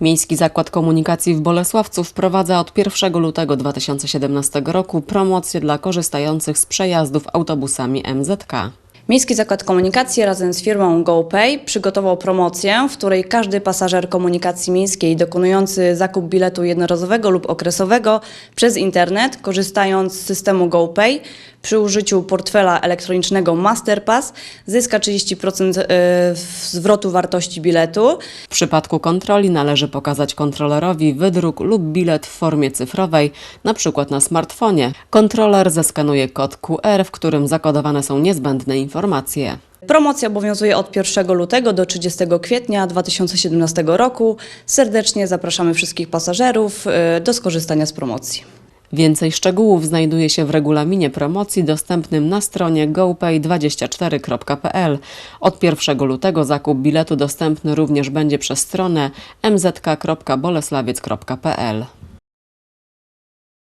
Miejski Zakład Komunikacji w Bolesławcu wprowadza od 1 lutego 2017 roku promocję dla korzystających z przejazdów autobusami MZK. Miejski Zakład Komunikacji razem z firmą GoPay przygotował promocję, w której każdy pasażer komunikacji miejskiej dokonujący zakup biletu jednorazowego lub okresowego przez internet, korzystając z systemu GoPay przy użyciu portfela elektronicznego Masterpass, zyska 30% y, zwrotu wartości biletu. W przypadku kontroli należy pokazać kontrolerowi wydruk lub bilet w formie cyfrowej, np. na smartfonie. Kontroler zeskanuje kod QR, w którym zakodowane są niezbędne informacje. Promocja obowiązuje od 1 lutego do 30 kwietnia 2017 roku. Serdecznie zapraszamy wszystkich pasażerów y, do skorzystania z promocji. Więcej szczegółów znajduje się w regulaminie promocji dostępnym na stronie gopay24.pl. Od 1 lutego zakup biletu dostępny również będzie przez stronę mzk.boleslawiec.pl.